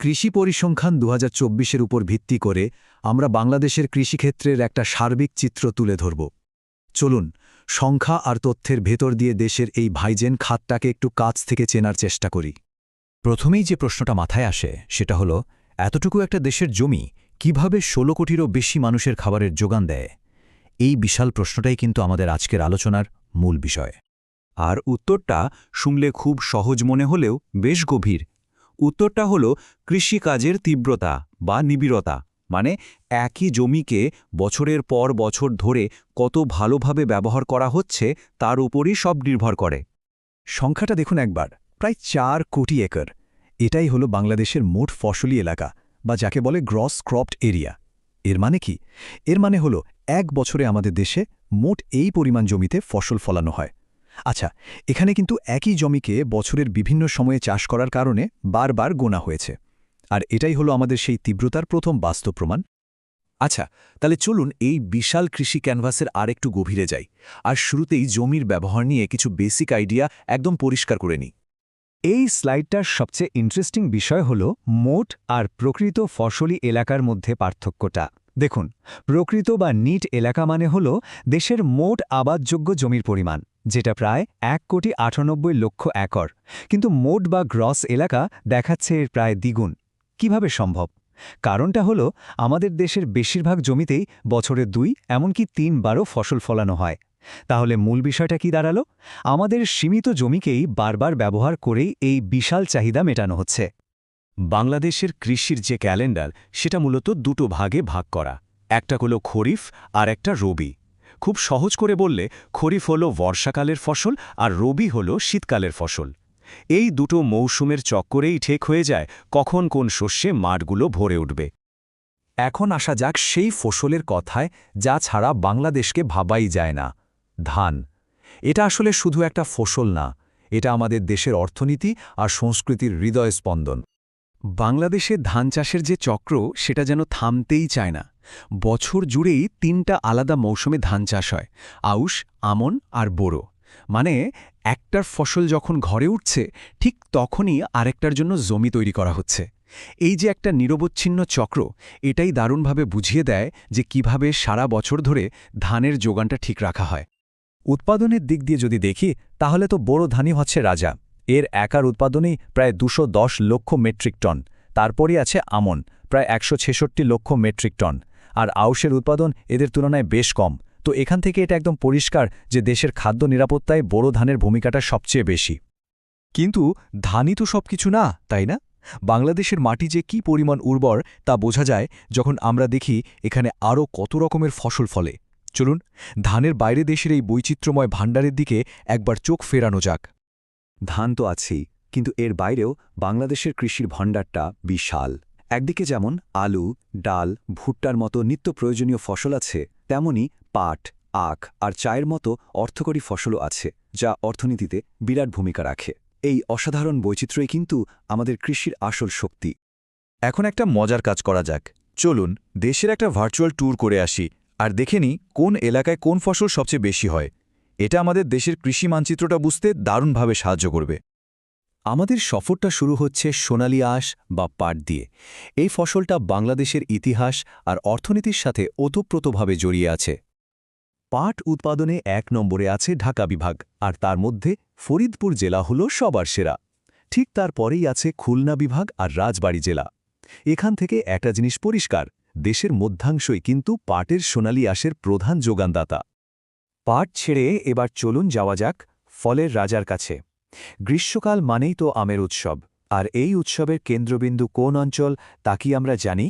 কৃষি পরিসংখ্যান দু হাজার উপর ভিত্তি করে আমরা বাংলাদেশের কৃষিক্ষেত্রের একটা সার্বিক চিত্র তুলে ধরব। চলুন, সংখ্যা আর তথ্যের ভেতর দিয়ে দেশের এই ভাইজেন খাতটাকে একটু কাছ থেকে চেনার চেষ্টা করি। প্রথমেই যে প্রশ্নটা মাথায় আসে, সেটা হলো, এতটুকু একটা দেশের জমি কীভাবে ১৬ কোটিরও বেশি মানুষের খাবারের যোগান দেয়? এই বিশাল প্রশ্নটাই কিন্তু আমাদের আজকের আলোচনার মূল বিষয়। আর উত্তরটা শুনলে খুব সহজ মনে হলেও বেশ গভীর। উত্তরটা হল কৃষিকাজের তীব্রতা বা নিবিড়তা। মানে একই জমিকে বছরের পর বছর ধরে কত ভালোভাবে ব্যবহার করা হচ্ছে তার উপরই সব নির্ভর করে। সংখ্যাটা দেখুন একবার, প্রায় চার কোটি একর। এটাই হলো বাংলাদেশের মোট ফসলি এলাকা, বা যাকে বলে গ্রস ক্রপড এরিয়া। এর মানে কি? এর মানে হলো এক বছরে আমাদের দেশে মোট এই পরিমাণ জমিতে ফসল ফলানো হয়। আচ্ছা এখানে কিন্তু একই জমিকে বছরের বিভিন্ন সময়ে চাষ করার কারণে বারবার গোনা হয়েছে। আর এটাই হলো আমাদের সেই তীব্রতার প্রথম বাস্তব প্রমাণ। আচ্ছা তাহলে চলুন এই বিশাল কৃষি ক্যানভাসের আরেকটু গভীরে যাই। আর শুরুতেই জমির ব্যবহার নিয়ে কিছু বেসিক আইডিয়া একদম পরিষ্কার করে নিই। এই স্লাইডটার সবচেয়ে ইন্টারেস্টিং বিষয় হল মোট আর প্রকৃত ফসলি এলাকার মধ্যে পার্থক্যটা। দেখুন, প্রকৃত বা নিট এলাকা মানে হল দেশের মোট আবাদযোগ্য জমির পরিমাণ। যেটা প্রায় এক কোটি আটানব্বই লক্ষ একর। কিন্তু মোট বা গ্রস এলাকা দেখাচ্ছে এর প্রায় দ্বিগুণ। কীভাবে সম্ভব? কারণটা হলো, আমাদের দেশের বেশিরভাগ জমিতেই বছরে দুই, এমনকি তিনবারও ফসল ফলানো হয়। তাহলে মূল বিষয়টা কি দাঁড়াল? আমাদের সীমিত জমিকেই বারবার ব্যবহার করেই এই বিশাল চাহিদা মেটানো হচ্ছে। বাংলাদেশের কৃষির যে ক্যালেন্ডার, সেটা মূলত দুটো ভাগে ভাগ করা। একটা হলো খরিফ আর একটা রবি। খুব সহজ করে বললে, খরিফ হল বর্ষাকালের ফসল আর রবি হল শীতকালের ফসল। এই দুটো মৌসুমের চক্করেই ঠেক হয়ে যায় কখন কোন শস্যে মাঠগুলো ভরে উঠবে। এখন আসা যাক সেই ফসলের কথায়, যা ছাড়া বাংলাদেশকে ভাবাই যায় না। ধান। এটা আসলে শুধু একটা ফসল না, এটা আমাদের দেশের অর্থনীতি আর সংস্কৃতির হৃদয় স্পন্দন বাংলাদেশে ধান চাষের যে চক্র, সেটা যেন থামতেই চায় না। বছর জুড়েই তিনটা আলাদা মৌসুমে ধান চাষ হয়, আউশ, আমন আর বোরো। মানে একটার ফসল যখন ঘরে উঠছে, ঠিক তখনই আরেকটার জন্য জমি তৈরি করা হচ্ছে। এই যে একটা নিরবচ্ছিন্ন চক্র, এটাই দারুণভাবে বুঝিয়ে দেয় যে কীভাবে সারা বছর ধরে ধানের যোগানটা ঠিক রাখা হয়। উৎপাদনের দিক দিয়ে যদি দেখি, তাহলে তো বড় ধানই হচ্ছে রাজা। এর একার উৎপাদনেই প্রায় দুশো লক্ষ মেট্রিক টন। তারপরই আছে আমন, প্রায় একশো ছেষট্টি লক্ষ মেট্রিক টন। আর আউশের উৎপাদন এদের তুলনায় বেশ কম। তো এখান থেকে এটা একদম পরিষ্কার যে দেশের খাদ্য নিরাপত্তায় বড় ধানের ভূমিকাটা সবচেয়ে বেশি। কিন্তু ধানই তো সব কিছু না, তাই না? বাংলাদেশের মাটি যে কি পরিমাণ উর্বর তা বোঝা যায় যখন আমরা দেখি এখানে আরও কত রকমের ফসল ফলে। চলুন, ধানের বাইরে দেশের এই বৈচিত্র্যময় ভাণ্ডারের দিকে একবার চোখ ফেরানো যাক। ধান তো আছেই, কিন্তু এর বাইরেও বাংলাদেশের কৃষির ভাণ্ডারটা বিশাল। একদিকে যেমন আলু, ডাল, ভুট্টার মতো নিত্য প্রয়োজনীয় ফসল আছে, তেমনি পাট, আখ আর চায়ের মতো অর্থকরী ফসলও আছে, যা অর্থনীতিতে বিরাট ভূমিকা রাখে। এই অসাধারণ বৈচিত্র্যই কিন্তু আমাদের কৃষির আসল শক্তি। এখন একটা মজার কাজ করা যাক। চলুন দেশের একটা ভার্চুয়াল ট্যুর করে আসি আর দেখে নিই কোন এলাকায় কোন ফসল সবচেয়ে বেশি হয়। এটা আমাদের দেশের কৃষি মানচিত্রটা বুঝতে দারুণভাবে সাহায্য করবে। আমাদের সফরটা শুরু হচ্ছে সোনালি আঁশ বা পাট দিয়ে। এই ফসলটা বাংলাদেশের ইতিহাস আর অর্থনীতির সাথে ওতপ্রোতভাবে জড়িয়ে আছে। পাট উৎপাদনে এক নম্বরে আছে ঢাকা বিভাগ, আর তার মধ্যে ফরিদপুর জেলা হল সবার সেরা। ঠিক তারপরেই আছে খুলনা বিভাগ আর রাজবাড়ী জেলা। এখান থেকে একটা জিনিস পরিষ্কার, দেশের মধ্যাংশই কিন্তু পাটের সোনালি আঁশের প্রধান যোগানদাতা। পাট ছেড়ে এবার চলুন যাওয়া যাক ফলের রাজার কাছে। গ্রীষ্মকাল মানেই তো আমের উৎসব, আর এই উৎসবের কেন্দ্রবিন্দু কোন অঞ্চল তা কি আমরা জানি?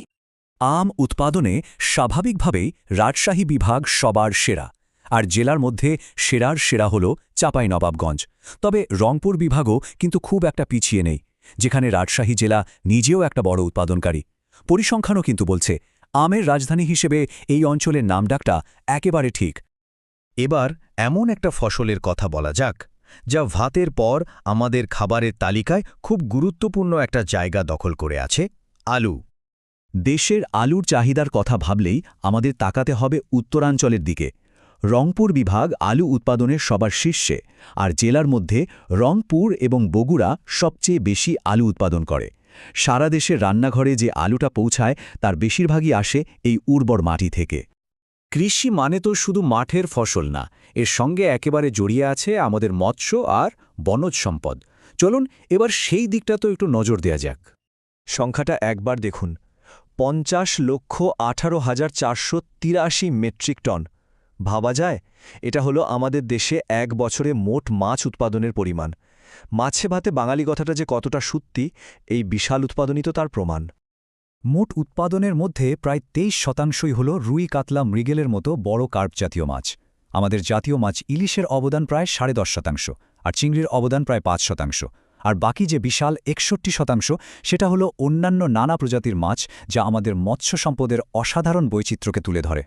আম উৎপাদনে স্বাভাবিকভাবেই রাজশাহী বিভাগ সবার সেরা, আর জেলার মধ্যে সেরার সেরা হল চাঁপাইনবাবগঞ্জ। তবে রংপুর বিভাগও কিন্তু খুব একটা পিছিয়ে নেই, যেখানে রাজশাহী জেলা নিজেও একটা বড় উৎপাদনকারী। পরিসংখ্যানও কিন্তু বলছে, আমের রাজধানী হিসেবে এই অঞ্চলের নামডাকটা একেবারে ঠিক। এবার এমন একটা ফসলের কথা বলা যাক। যা ভাতের পর আমাদের খাবারের তালিকায় খুব গুরুত্বপূর্ণ একটা জায়গা দখল করে আছে, আলু। দেশের আলুর চাহিদার কথা ভাবলেই আমাদের তাকাতে হবে উত্তরাঞ্চলের দিকে। রংপুর বিভাগ আলু উৎপাদনের সবার শীর্ষে, আর জেলার মধ্যে রংপুর এবং বগুড়া সবচেয়ে বেশি আলু উৎপাদন করে। সারা দেশের রান্নাঘরে যে আলুটা পৌঁছায়, তার বেশিরভাগই আসে এই উর্বর মাটি থেকে। কৃষি মানে তো শুধু মাঠের ফসল না, এর সঙ্গে একেবারে জড়িয়ে আছে আমাদের মৎস্য আর বনজ সম্পদ। চলুন, এবার সেই দিকটা তো একটু নজর দেয়া যাক। সংখ্যাটা একবার দেখুন। পঞ্চাশ লক্ষ আঠারো হাজার চারশো তিরাশি মেট্রিক টন। ভাবা যায়, এটা হলো আমাদের দেশে এক বছরে মোট মাছ উৎপাদনের পরিমাণ। মাছে ভাতে বাঙালি কথাটা যে কতটা সত্যি, এই বিশাল উৎপাদনই তো তার প্রমাণ। মোট উৎপাদনের মধ্যে প্রায় তেইশ শতাংশই হল রুই কাতলা মৃগেলের মতো বড় কার্প জাতীয় মাছ। আমাদের জাতীয় মাছ ইলিশের অবদান প্রায় সাড়ে দশ শতাংশ, আর চিংড়ির অবদান প্রায় পাঁচ শতাংশ। আর বাকি যে বিশাল একষট্টি শতাংশ, সেটা হলো অন্যান্য নানা প্রজাতির মাছ যা আমাদের মৎস্য সম্পদের অসাধারণ বৈচিত্র্যকে তুলে ধরে।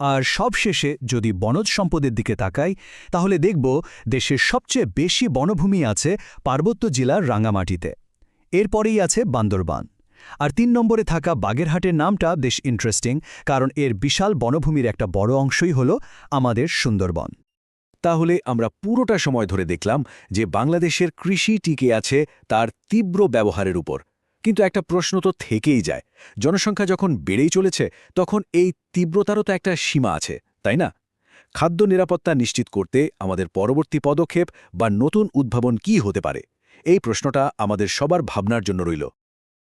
আর সবশেষে যদি বনজ সম্পদের দিকে তাকাই, তাহলে দেখব দেশের সবচেয়ে বেশি বনভূমি আছে পার্বত্য জেলার রাঙ্গামাটিতে এরপরেই আছে বান্দরবান। আর তিন নম্বরে থাকা বাগেরহাটের নামটা বেশ ইন্টারেস্টিং কারণ এর বিশাল বনভূমির একটা বড় অংশই হল আমাদের সুন্দরবন। তাহলে আমরা পুরোটা সময় ধরে দেখলাম যে বাংলাদেশের কৃষি টিকে আছে তার তীব্র ব্যবহারের উপর। কিন্তু একটা প্রশ্ন তো থেকেই যায়, জনসংখ্যা যখন বেড়েই চলেছে, তখন এই তীব্রতারও তো একটা সীমা আছে, তাই না? খাদ্য নিরাপত্তা নিশ্চিত করতে আমাদের পরবর্তী পদক্ষেপ বা নতুন উদ্ভাবন কি হতে পারে? এই প্রশ্নটা আমাদের সবার ভাবনার জন্য রইল।